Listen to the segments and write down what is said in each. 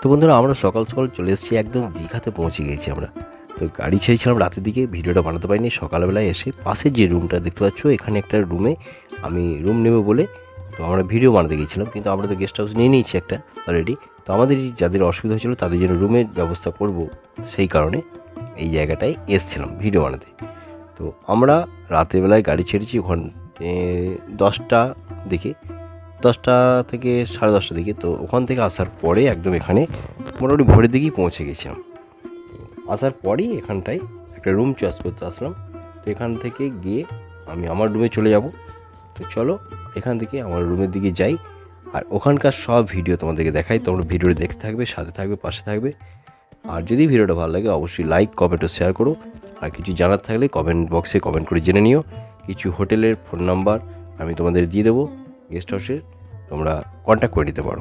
তো বন্ধুরা, আমরা সকাল সকাল চলে এসেছি, একদম দীঘাতে পৌঁছে গেছি আমরা। তো গাড়ি ছেড়েছিলাম রাতের দিকে, ভিডিওটা বানাতে পারিনি, সকালবেলায় এসে পাশের যে রুমটা দেখতে পাচ্ছ, এখানে একটা রুমে আমি রুম নেব বলে তো আমরা ভিডিও বানাতে গিয়েছিলাম কিন্তু আমরা তো গেস্ট হাউস নিয়ে নিয়েছি একটা অলরেডি তো আমাদের যাদের অসুবিধা হয়েছিল, তাদের জন্য রুমের ব্যবস্থা করব সেই কারণে এই জায়গাটায় এসছিলাম ভিডিও বানাতে। তো আমরা রাতের বেলায় গাড়ি ছেড়েছি ওখান দশটা দিকে দশটা থেকে সাড়ে দশটা দিকে, তো ওখান থেকে আসার পরে একদম এখানে মোটামুটি ভোরের দিকেই পৌঁছে গেছিলাম। আসার পরেই এখানটায় একটা রুম চয়েস করতে আসলাম। তো এখান থেকে গিয়ে আমি আমার রুমে চলে যাব। তো চলো এখান থেকে আমার রুমের দিকে যাই। আর ওখানকার সব ভিডিও তোমাদেরকে দেখাই। তোমরা ভিডিওটা দেখতে থাকবে, সাথে থাকবে, পাশে থাকবে। আর যদি ভিডিওটা ভালো লাগে, অবশ্যই লাইক কমেন্ট ও শেয়ার করো। আর কিছু জানার থাকলে কমেন্ট বক্সে কমেন্ট করে জেনে নিও। কিছু হোটেলের ফোন নাম্বার আমি তোমাদের দিয়ে দেবো। গেস্ট হাউসের তোমরা কন্ট্যাক্ট করে নিতে পারো।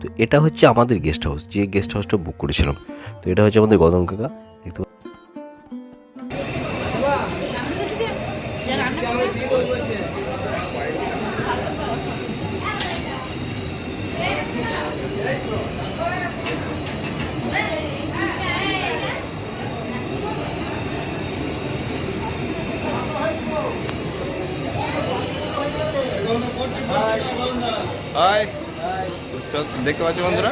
তো এটা হচ্ছে আমাদের গেস্ট হাউস যে গেস্ট হাউসটা বুক করেছিলাম। তো এটা হচ্ছে আমাদের গদম কাকা। দেখতে হাই। দেখতে পাচ্ছ বন্ধুরা?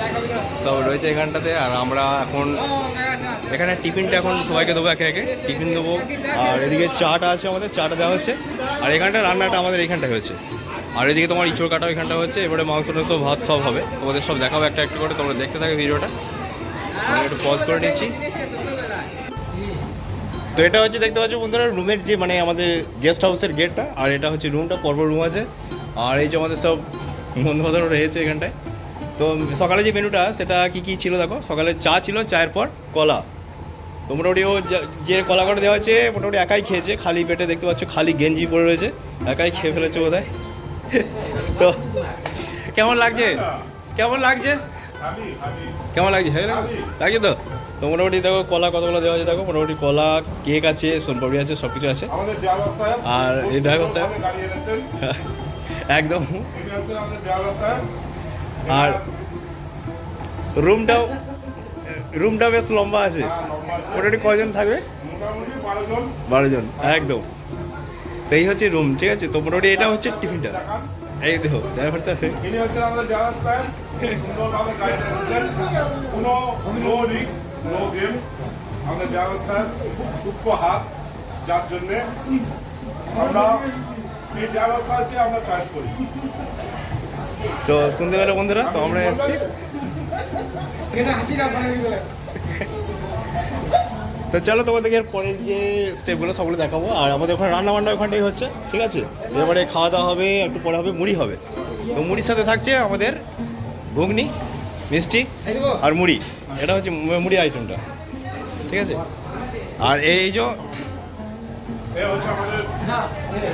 সব রয়েছে এখানটাতে, আর আমরা এখন এখানে টিফিনটা এখন সবাইকে দেবো একে একে, টিফিন দেবো। আর এদিকে চাটা আছে আমাদের, চাটা দেওয়া হচ্ছে। আর এখানটা রান্নাটা আমাদের এইখানটায় হচ্ছে আর এদিকে তোমার ইঁচড় কাটা ওইখানটা হচ্ছে এবারে মাংস টাংস ভাত সব হবে। তোমাদের সব দেখাবো একটা একটা করে, তোমরা দেখতে থাকো ভিডিওটা। আমি একটু পজ করে নিচ্ছি। তো এটা হচ্ছে, দেখতে পাচ্ছ বন্ধুরা, রুমের যে মানে আমাদের গেস্ট হাউসের গেটটা আর এটা হচ্ছে রুমটা পরপর রুম আছে। আর এই যে আমাদের সব বন্ধু বান্ধব রয়েছে এখানটায়। তো সকালে যে মেনুটা সেটা কি কি ছিল দেখো? সকালে চা ছিল চায়ের পর কলা। তো মোটামুটি ও যা- কলা করে দেওয়া হচ্ছে মোটামুটি একাই খেয়েছে। খালি পেটে দেখতে পাচ্ছ খালি গেঞ্জি পরে রয়েছে। একাই খেয়ে ফেলেছে বোধ তো কেমন লাগছে? কেমন লাগছে? কেমন লাগছে? হ্যাঁ লাগছে তো? তো মোটামুটি দেখো কলা কতগুলো দেওয়া আছে দেখো? মোটামুটি কলা কেক আছে সোনপাপড়ি আছে সব কিছু আছে আর এই ড্রাইভার সাহেব একদম। আর রুমটাও রুমটা বেশ লম্বা আছে। মোটামুটি কজন থাকবে? বারো জন। একদম। তো এই হচ্ছে রুম ঠিক আছে? তো মোটামুটি এটা হচ্ছে টিফিনটা। এই দেখো ড্রাইভার সাহেব ইনি হচ্ছেন আমাদের ড্রাইভার সাহেব সুন্দরভাবে গাড়িটা এনেছেন কোনো নো রিক্স নো গেম আমাদের ড্রাইভার সাহেব খুব সূক্ষ্ম হাত যার জন্যে আমরা এই ড্রাইভার সাহেবকে আমরা চয়েস করি। তো শুনতে পেলে বন্ধুরা তো আমরা এসেছি। তো চলো তোমাদেরকে পরের যে স্টেপগুলো সবগুলো দেখাবো। আর আমাদের ওখানে রান্না বান্না ওখানটাই হচ্ছে ঠিক আছে? এবারে খাওয়া দাওয়া হবে একটু পরে হবে মুড়ি হবে। তো মুড়ির সাথে থাকছে আমাদের ঘুগনি মিষ্টি আর মুড়ি। এটা হচ্ছে মুড়ি আইটেমটা ঠিক আছে? আর এই যে এ হচ্ছে আমাদের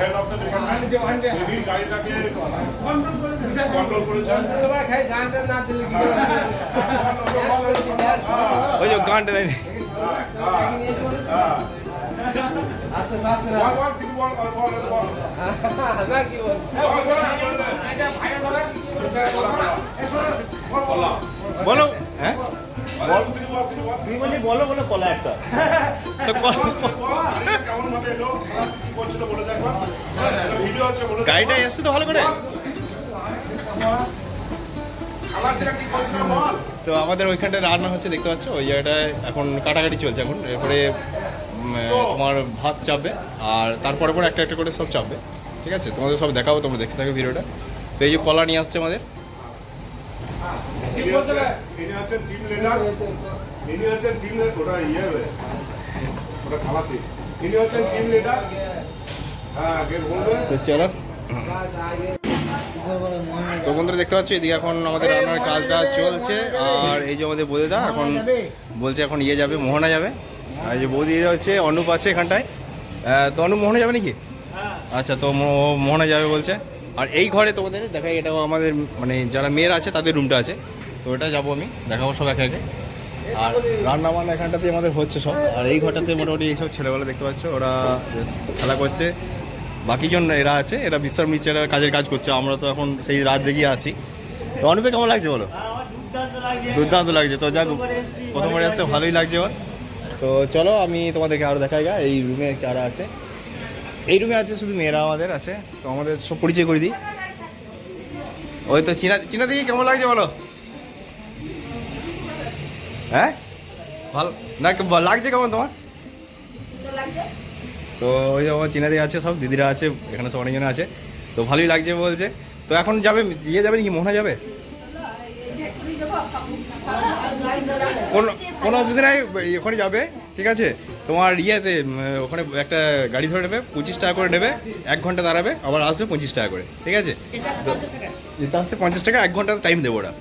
হেড অফ দ্য ডিপার্টমেন্ট ইনি গাড়িটাকে কন্ট্রোল করেছেন। ওই যে গানটা দেয়নি বল? বল তিনি বল বল বল বল। বলো। হ্যাঁ? বল তিনি বল তিনি বল তুমি বলছি বলো বলো কলা একটা। তো কলা গাড়িটা এসছে তো ভালো করে? তো আমাদের ওইখানটায় রান্না হচ্ছে দেখতে পাচ্ছ? ওই জায়গাটায় এখন কাটাকাটি চলছে এখন। এরপরে তোমার ভাত চাপবে আর তারপরে পরে একটা একটা করে সব চাপবে। ঠিক আছে? তোমাদের সব দেখাবো তোমরা দেখতে থাকো ভিডিওটা। তো এই যে কলা নিয়ে আসছে আমাদের। হ্যাঁ তো চলো। বন্ধুরা, দেখতে পাচ্ছ, এদিকে এখন আমাদের রান্নার কাজটা চলছে। আর এই যে আমাদের বৌদিদা, এখন বলছে এখন ইয়ে যাবে, মোহনা যাবে। আর যে বৌদি হচ্ছে, অনুপ আছে এখানটায়। তো অনুপ, মোহনা যাবে নাকি? আচ্ছা তো মোহনা যাবে বলছে। আর এই ঘরে তোমাদের, দেখাই, এটাও আমাদের মানে যারা মেয়েরা আছে, তাদের রুমটা আছে। তো ওটা যাব আমি, দেখাবো সব একে একে। আর রান্না বান্না এখানটাতে আমাদের হচ্ছে সব। আর এই ঘরটাতে মোটামুটি এইসব ছেলেবেলা দেখতে পাচ্ছ, ওরা খেলা করছে। বাকিজন এরা আছে, এরা বিশ্রাম নিচ্ছে, এরা কাজের কাজ করছে, আমরা তো এখন সেই রাত জেগে আছি। অনুপে কেমন লাগছে বলো? দুর্দান্ত লাগছে। তো যাক, প্রথমবার আসতে ভালোই লাগছে এবার তো চলো, আমি তোমাদেরকে আরও দেখাই গা, এই রুমে কারা আছে। এই রুমে আছে শুধু মেয়েরা আমাদের আছে। তো আমাদের সব পরিচয় করে দিই। ওই তো চীনা চীনা দিকে কেমন লাগছে বলো? হ্যাঁ? ভালো। না লাগছে কেমন তোমার? তো ওই যে আমার চীনা দিয়ে আছে সব দিদিরা আছে এখানে সব অনেকজন আছে। তো ভালোই লাগছে বলছে। তো এখন যাবে ইয়ে যাবে নাকি মোহনা যাবে? কোনো কোনো অসুবিধা নাই ওখানে যাবে ঠিক আছে? তোমার ইয়েতে ওখানে একটা গাড়ি ধরে নেবে পঁচিশ টাকা করে নেবে এক ঘণ্টা দাঁড়াবে আবার আসবে পঁচিশ টাকা করে ঠিক আছে? যেতে আসতে পঞ্চাশ টাকা। এক ঘণ্টা টাইম দেবো ওরা।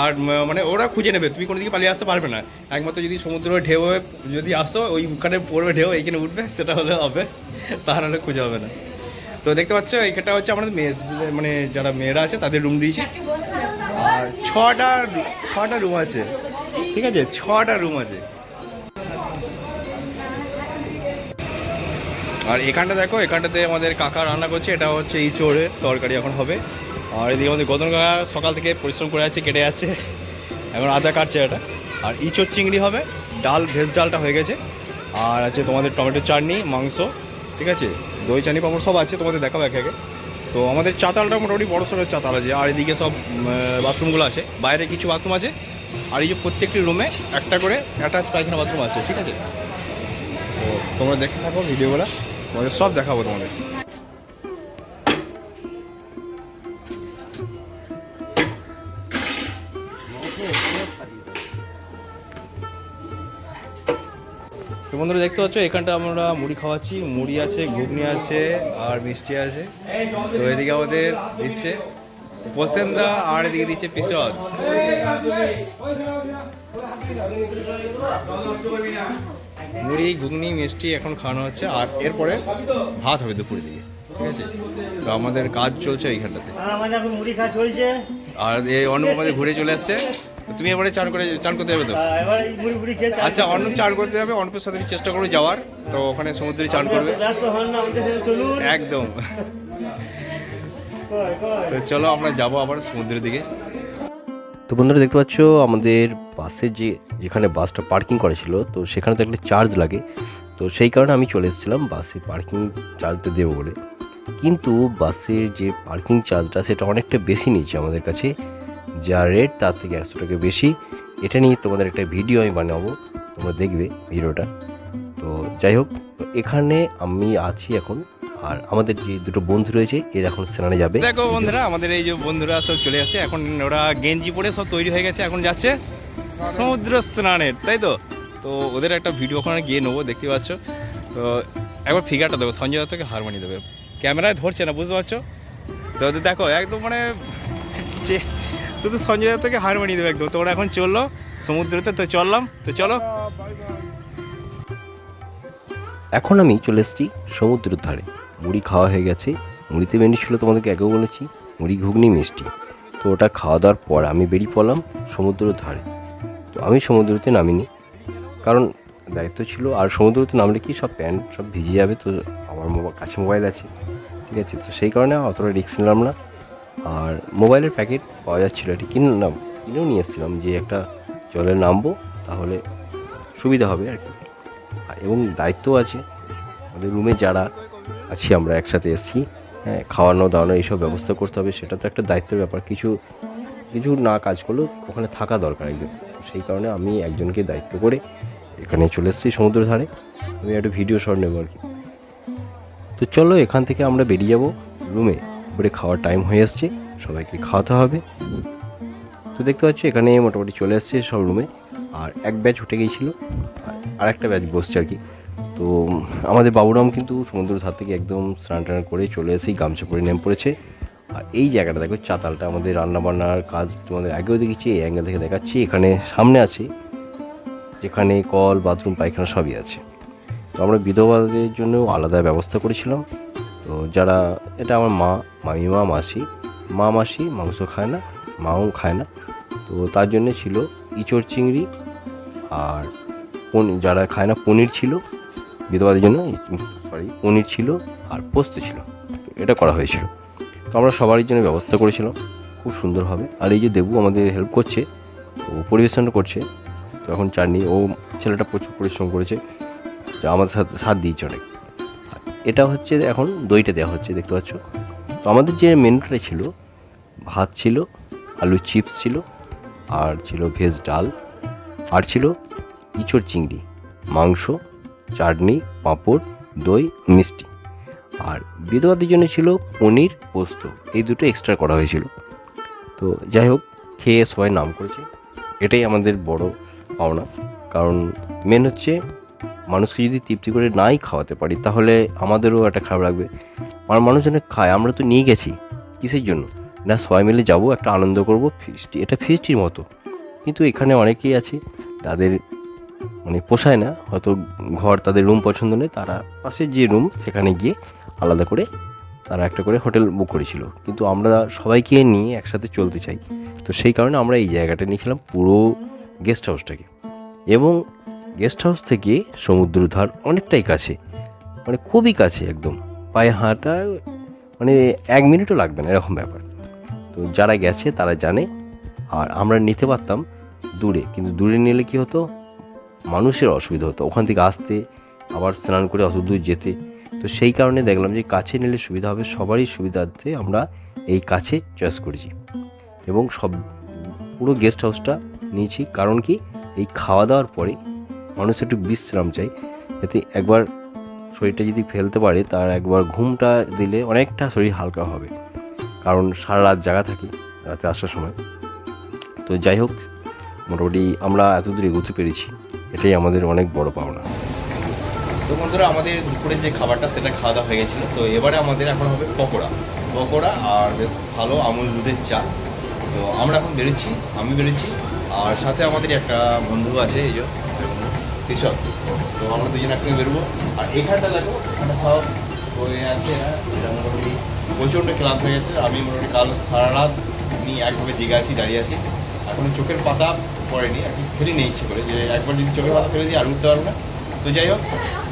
আর মানে ওরা খুঁজে নেবে, তুমি কোনো দিকে পালিয়ে আসতে পারবে না। একমাত্র যদি সমুদ্র ঢেউ যদি আসো ওইখানে পড়বে ঢেউ এইখানে উঠবে, সেটা হলে হবে, তা নাহলে খুঁজে হবে না। তো দেখতে পাচ্ছ, এইখানটা হচ্ছে আমাদের মেয়ে মানে যারা মেয়েরা আছে, তাদের রুম দিয়েছি। আর ছটা ছটা রুম আছে। ঠিক আছে, ছটা রুম আছে। আর এখানটা দেখো, এখানটাতে আমাদের কাকা রান্না করছে, এটা হচ্ছে এই চোরের তরকারি এখন হবে। আর এদিকে আমাদের গৌতম কাকা সকাল থেকে পরিশ্রম করে যাচ্ছে কেটে যাচ্ছে। এখন আদা কাটছে এটা। আর ইঁচড় চিংড়ি হবে, ডাল, ভেজ ডালটা হয়ে গেছে। আর আছে তোমাদের টমেটো চাটনি, মাংস, ঠিক আছে? দই, চাটনি, পাঁপড় সব আছে, তোমাদের দেখাবো এক একে। তো আমাদের চাতালটা মোটামুটি বড় সড়ো চাতাল আছে। আর এদিকে সব বাথরুমগুলো আছে। বাইরে কিছু বাথরুম আছে। আর এই যে প্রত্যেকটি রুমে একটা করে অ্যাটাচ পায়খানা বাথরুম আছে, ঠিক আছে? তো তোমরা দেখে থাকো ভিডিওগুলো। তোমাদের সব দেখাবো তোমাদের। বন্ধুরা দেখতে পাচ্ছ এখানটা আমরা মুড়ি খাওয়াচ্ছি। মুড়ি আছে ঘুগনি আছে আর মিষ্টি আছে। তো এদিকে আমাদের দিচ্ছে পসেন্দা আর এদিকে দিচ্ছে পিসদ মুড়ি ঘুগনি মিষ্টি এখন খাওয়ানো হচ্ছে আর এরপরে ভাত হবে দুপুরের দিকে ঠিক আছে? তো আমাদের কাজ চলছে এইখানটাতে আমাদের এখন মুড়ি খাওয়া চলছে। আর এই অন্য আমাদের ঘুরে চলে আসছে। তুমি এবারে চান করে চান করতে যাবে তো? চান আচ্ছা অন্য চান করতে যাবে অন্যের সাথে আমি চেষ্টা করব যাওয়ার। তো ওখানে সমুদ্রে চান করবে। ব্যস্ত হন না আমাদের সাথে চলুন। একদম। তো চলো আমরা যাব আবার সমুদ্রের দিকে। তো বন্ধুরা দেখতে পাচ্ছ আমাদের বাসের যে যেখানে বাসটা পার্কিং করা ছিল তো সেখানে তো একটা চার্জ লাগে। তো সেই কারণে আমি চলে এসেছিলাম বাসে পার্কিং চার্জটা দেবো বলে। কিন্তু বাসের যে পার্কিং চার্জটা সেটা অনেকটা বেশি নিয়েছে আমাদের কাছে। যা রেট তার থেকে একশো টাকা বেশি। এটা নিয়ে তোমাদের একটা ভিডিও আমি বানাবো। তোমরা দেখবে ভিডিওটা তো যাই হোক এখানে আমি আছি এখন। আর আমাদের যে দুটো বন্ধু রয়েছে, এর এখন স্নানে যাবে। দেখো বন্ধুরা, আমাদের এই যে বন্ধুরা সব চলে আসছে। এখন ওরা গেঞ্জি পরে সব তৈরি হয়ে গেছে, এখন যাচ্ছে সমুদ্র স্নানের তাই তো? তো ওদের একটা ভিডিও ওখানে গিয়ে নেব, দেখতে পাচ্ছ। তো একবার ফিগারটা দেবো, সঞ্জয় দত্তকে হারমোনি দেবে। ক্যামেরায় ধরছে না, বুঝতে পারছ? তো দেখো, একদম মানে শুধু সঞ্জয় দত্তকে হারমোনি দেবে একদম। তো ওরা এখন চলল সমুদ্রতে, তো চললাম, তো চলো। এখন আমি চলে এসেছি সমুদ্রের ধারে। মুড়ি খাওয়া হয়ে গেছে। মুড়িতে মেনু ছিল তোমাদেরকে আগেও বলেছি। মুড়ি, ঘুগনি, মিষ্টি। তো ওটা খাওয়া দাওয়ার পর আমি বেরিয়ে পড়লাম সমুদ্রের ধারে। তো আমি সমুদ্রতে নামিনি। কারণ দায়িত্ব ছিল, আর সমুদ্রতে নামলে কি সব প্যান্ট সব ভিজে যাবে, তো আমার কাছে মোবাইল আছে। ঠিক আছে, তো সেই কারণে অতটা রিস্ক নিলাম না। আর মোবাইলের প্যাকেট পাওয়া যাচ্ছিল, এটি কিনলাম কিনেও নিয়ে এসেছিলাম যে একটা জলে নামবো, তাহলে সুবিধা হবে আর কি। এবং দায়িত্ব আছে, আমাদের রুমে যারা আছি আমরা একসাথে এসেছি হ্যাঁ খাওয়ানো, দাওয়ানো এইসব ব্যবস্থা করতে হবে, সেটা তো একটা দায়িত্বের ব্যাপার। কিছু কিছু না কাজ করলেও ওখানে থাকা দরকার একজন। সেই কারণে আমি একজনকে দায়িত্ব করে এখানে চলে এসেছি সমুদ্র ধারে। আমি একটা ভিডিও শট নেব আর কি। তো চলো এখান থেকে আমরা বেরিয়ে যাব রুমে এবারে খাওয়ার টাইম হয়ে এসছে, সবাইকে খাওয়াতে হবে। তো দেখতে পাচ্ছ, এখানে মোটামুটি চলে এসছে সব রুমে আর এক ব্যাচ উঠে গিয়েছিল, আর একটা ব্যাচ বসছে আর কি। তো, আমাদের বাবুরাম কিন্তু সমুদ্র ধার থেকে একদম স্নান টান করে চলে এসেই গামছা পরে নেমে পড়েছে। আর এই জায়গাটা দেখো, চাতালটা আমাদের রান্না বান্নার কাজ তোমাদের আগেও দেখেছি, এই অ্যাঙ্গেল থেকে দেখাচ্ছি। এখানে সামনে আছে, যেখানে কল বাথরুম পায়খানা সবই আছে। তো আমরা বিধবাদের জন্য আলাদা ব্যবস্থা করেছিলাম। তো যারা, এটা আমার মা মামিমা মাসি, মা, মাসি, মাংস খায় না, মাও খায় না। তো তার জন্য ছিল ইঁচড় চিংড়ি আর পনি- যারা খায় না, পনির ছিল। বিধবাদের জন্য সরি পনির ছিল আর পোস্ত ছিল। এটা করা হয়েছিল। তো আমরা সবারই জন্য ব্যবস্থা করেছিলাম। খুব সুন্দরভাবে আর এই যে দেবু আমাদের হেল্প করছে, ও পরিবেশন করছে, তো এখন চাটনি, ও ছেলেটা প্রচুর পরিশ্রম করেছে, যা আমাদের সাথে, সাথ দিয়েছে অনেক। এটা হচ্ছে এখন দইটা দেওয়া হচ্ছে, দেখতে পাচ্ছ? তো আমাদের যে মেনুটা ছিল, ভাত ছিল আলু চিপস ছিল, আর ছিল ভেজ ডাল, আর ছিল ইঁচড় চিংড়ি, মাংস, চাটনি, পাঁপড়, দই, মিষ্টি। আর বিধবাদের জন্য ছিল পনির, পোস্ত, এই দুটো এক্সট্রা করা হয়েছিল। তো যাই হোক, খেয়ে সবাই নাম করেছে। এটাই আমাদের বড় পাওনা। কারণ মেন হচ্ছে মানুষকে যদি তৃপ্তি করে নাই খাওয়াতে পারি, তাহলে আমাদেরও একটা খারাপ লাগবে। আর মানুষজনে খায়, আমরা তো নিয়ে গেছি। কিসের জন্য? না, সবাই মিলে যাব, একটা আনন্দ করব ফিস্টি এটা ফিস্টির মতো। কিন্তু এখানে অনেকেই আছে, তাদের মানে পোষায় না, হয়তো ঘর তাদের রুম পছন্দ নেই তারা পাশের যে রুম সেখানে গিয়ে আলাদা করে তারা একটা করে হোটেল বুক করেছিল। কিন্তু আমরা সবাইকে নিয়ে একসাথে চলতে চাই। তো সেই কারণে আমরা এই জায়গাটা নিয়েছিলাম পুরো গেস্ট হাউসটাকে এবং গেস্ট হাউস থেকে সমুদ্র ধার অনেকটাই কাছে। মানে খুবই কাছে একদম। পায়ে হাঁটা মানে এক মিনিটও লাগবে না, এরকম ব্যাপার। তো যারা গেছে তারা জানে। আর আমরা নিতে পারতাম দূরে, কিন্তু দূরে নিলে কি হতো? মানুষের অসুবিধা হতো। ওখান থেকে আসতে, আবার স্নান করে অত দূর যেতে। তো সেই কারণে দেখলাম যে কাছে নিলে সুবিধা হবে, সবারই সুবিধার্থে আমরা এই কাছে চয়েস করেছি। এবং সব পুরো গেস্ট হাউসটা নিয়েছি। কারণ কি? এই খাওয়া দাওয়ার পরে মানুষ একটু বিশ্রাম চাই, যাতে একবার শরীরটা যদি ফেলতে পারে, তার একবার ঘুমটা দিলে অনেকটা শরীর হালকা হবে। কারণ সারা রাত জায়গা থাকি রাতে আসার সময়। তো যাই হোক, মোটামুটি আমরা এত দূর এগোতে পেরেছি, এটাই আমাদের অনেক বড় পাওনা। তো বন্ধুরা, আমাদের দুপুরের যে খাবারটা, সেটা খাওয়া দাওয়া হয়ে গেছিল। তো এবারে আমাদের এখন হবে পকোড়া। পকোড়া আর বেশ ভালো আমুল দুধের চা। তো আমরা এখন বেরোচ্ছি, আমি বেরোচ্ছি, আর সাথে আমাদের একটা বন্ধু আছে, এই যে কৃষক। তো আমরা দুজন একসঙ্গে বেরোবো। আর এখানটা দেখো এখানটা সব হয়ে আছে হ্যাঁ, এটা মোটামুটি প্রচণ্ড ক্লান্ত হয়ে গেছে। আমি মোটামুটি কাল সারা রাত আমি একভাবে জেগে আছি দাঁড়িয়ে আছি। এখন চোখের পাতা পড়েনি আর কি ফেলে নিয়ে ইচ্ছে করে যে একবার যদি চোখের পাতা ফেলে দিই আর উঠতে পারব না। তো যাই হোক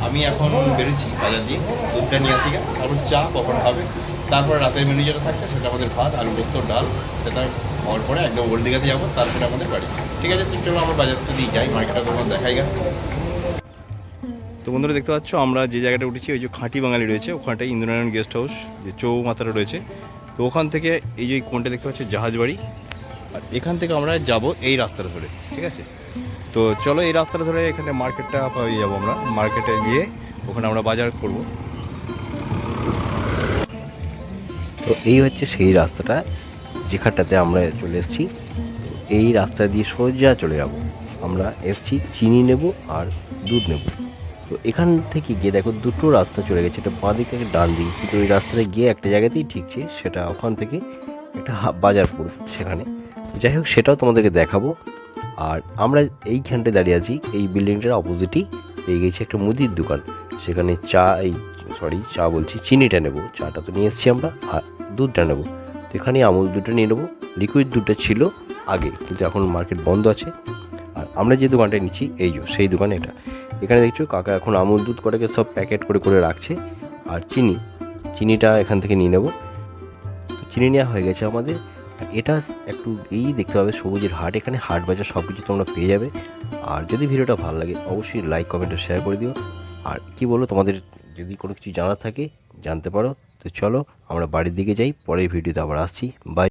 আমি এখন বেরোচ্ছি বাজার দিয়ে দুধটা নিয়ে আসি তারপর চা কখন হবে তারপর রাতের মেনু যেটা থাকছে সেটা আমাদের ভাত আলু পোস্ত ডাল সেটা হওয়ার পরে একদম ওল্ড দিঘাতে যাব তারপরে আমাদের বাড়ি। ঠিক আছে চলো আমরা বাজার তো দিয়ে যাই মার্কেটটা তোমার দেখাই গা তো বন্ধুরা দেখতে পাচ্ছ আমরা যে জায়গাটা উঠেছি ওই যে খাঁটি বাঙালি রয়েছে ওখানটায় ইন্দ্রনারায়ণ গেস্ট হাউস যে চৌমাথাটা রয়েছে। তো ওখান থেকে এই যে কোনটা দেখতে পাচ্ছ জাহাজ বাড়ি। আর এখান থেকে আমরা যাব এই রাস্তাটা ধরে ঠিক আছে? তো চলো এই রাস্তাটা ধরে এখানে মার্কেটটা পেয়ে যাব আমরা। মার্কেটে গিয়ে ওখানে আমরা বাজার করব। তো এই হচ্ছে সেই রাস্তাটা। যেখানটাতে আমরা চলে এসেছি, এই রাস্তা দিয়ে সোজা চলে যাব। আমরা এসছি, চিনি নেব আর দুধ নেব। তো এখান থেকে গিয়ে দেখো দুটো রাস্তা চলে গেছে, এটা বাঁ দিকে একটা ডান দিকে। কিন্তু ওই রাস্তাটা গিয়ে একটা জায়গাতেই ঠিকছে, সেটা ওখান থেকে একটা বাজার পড়বে সেখানে। যাই হোক, সেটাও তোমাদেরকে দেখাবো। আর আমরা এইখানটায় দাঁড়িয়ে আছি, এই বিল্ডিংটার অপোজিটই পেয়ে গেছি একটা মুদির দোকান। সেখানে চা, এই সরি চা বলছি, চিনিটা নেব। চাটা তো নিয়ে এসেছি আমরা, আর দুধটা নেব। তো এখানে আমুল দুধটা নিয়ে নেব লিকুইড দুধটা ছিল আগে, কিন্তু এখন মার্কেট বন্ধ আছে। আর আমরা যে দোকানটা নিচ্ছি, এই যে, সেই দোকানে এটা। এখানে দেখছ, কাকা এখন আমুল দুধ কটাকে সব প্যাকেট করে করে রাখছে। আর চিনি, চিনিটা এখান থেকে নিয়ে নেব। চিনি নেওয়া হয়ে গেছে আমাদের। আর এটা একটু এই দেখতে পাবে, সবুজের হাট। এখানে হাট বাজার সব কিছু তোমরা পেয়ে যাবে। আর যদি ভিডিওটা ভালো লাগে, অবশ্যই লাইক কমেন্ট শেয়ার করে দিও। আর কি বলো, তোমাদের যদি কোনো কিছু জানার থাকে, জানতে পারো। তো চলো আমরা বাড়ির দিকে যাই পরের ভিডিওতে আবার আসছি। বাই